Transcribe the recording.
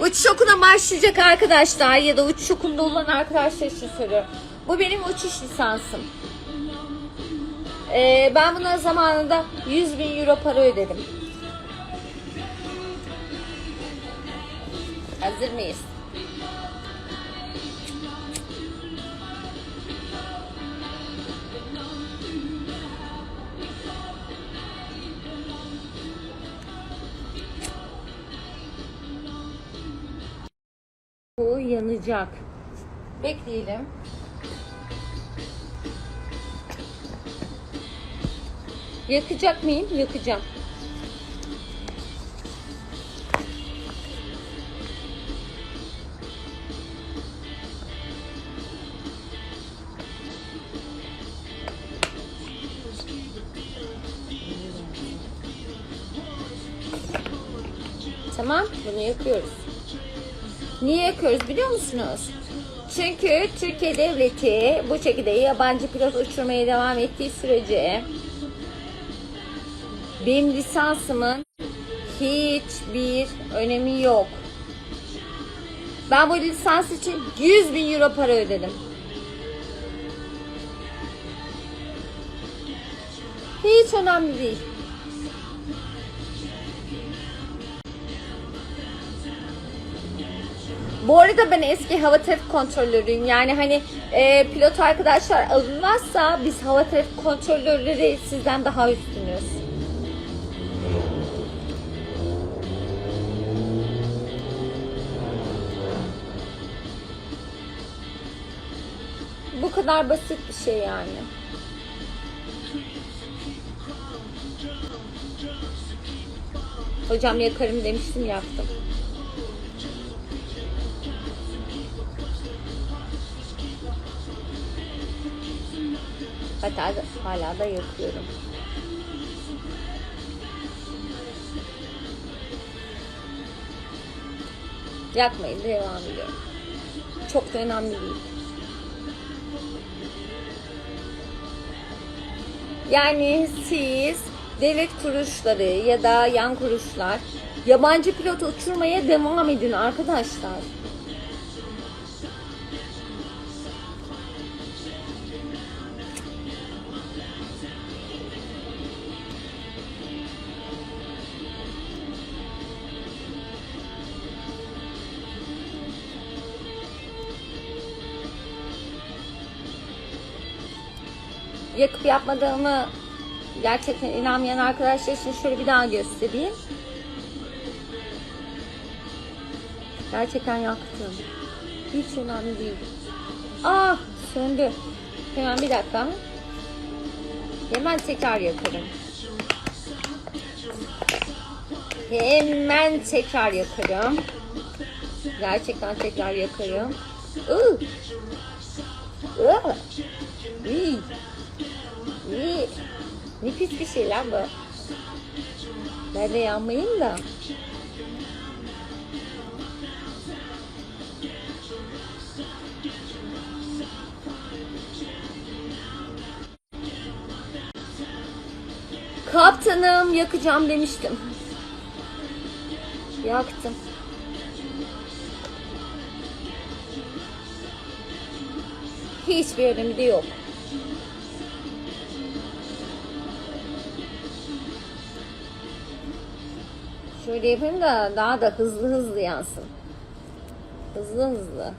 Uçuş okuna başlayacak arkadaşlar ya da uçuş okulunda olan arkadaşlar için soruyorum. Bu benim uçuş lisansım. Ee, ben buna zamanında 100 bin euro para ödedim. Hazır mıyız? Bu yanacak. Bekleyelim. Yakacak mıyım? Yakacağım. Tamam, bunu yakıyoruz. Niye yakıyoruz biliyor musunuz? Çünkü Türkiye Devleti bu şekilde yabancı pilot uçurmaya devam ettiği sürece benim lisansımın hiçbir önemi yok. Ben bu lisans için 100 bin euro para ödedim. Hiç önemli değil. Bu arada ben eski hava trafik kontrolörüyüm. Yani hani e, pilot arkadaşlar alınmazsa biz hava trafik kontrolörleri sizden daha üstünüz. Bu kadar basit bir şey yani. Hocam yakarım demiştim yaktım. Hatta hala da yakıyorum. Yakmayın devam ediyorum. Çok da önemli değil. Yani siz devlet kuruluşları ya da yan kuruluşlar yabancı pilot uçurmaya devam edin arkadaşlar. Yakıp yapmadığımı gerçekten inanmayan arkadaşlar için şöyle bir daha göstereyim. Gerçekten yaktım. Hiç önemli değil. Ah söndü. Hemen bir dakika. Hemen tekrar yakarım. Hemen tekrar yakarım. Gerçekten tekrar yakarım. Iı. İyi. İyi. Ne pis bir şey lan bu. Ben de yanmayayım da. Kaptanım yakacağım demiştim. Yaktım. Hiçbir önemi yok. Şöyle yapayım da daha da hızlı hızlı yansın. Hızlı hızlı.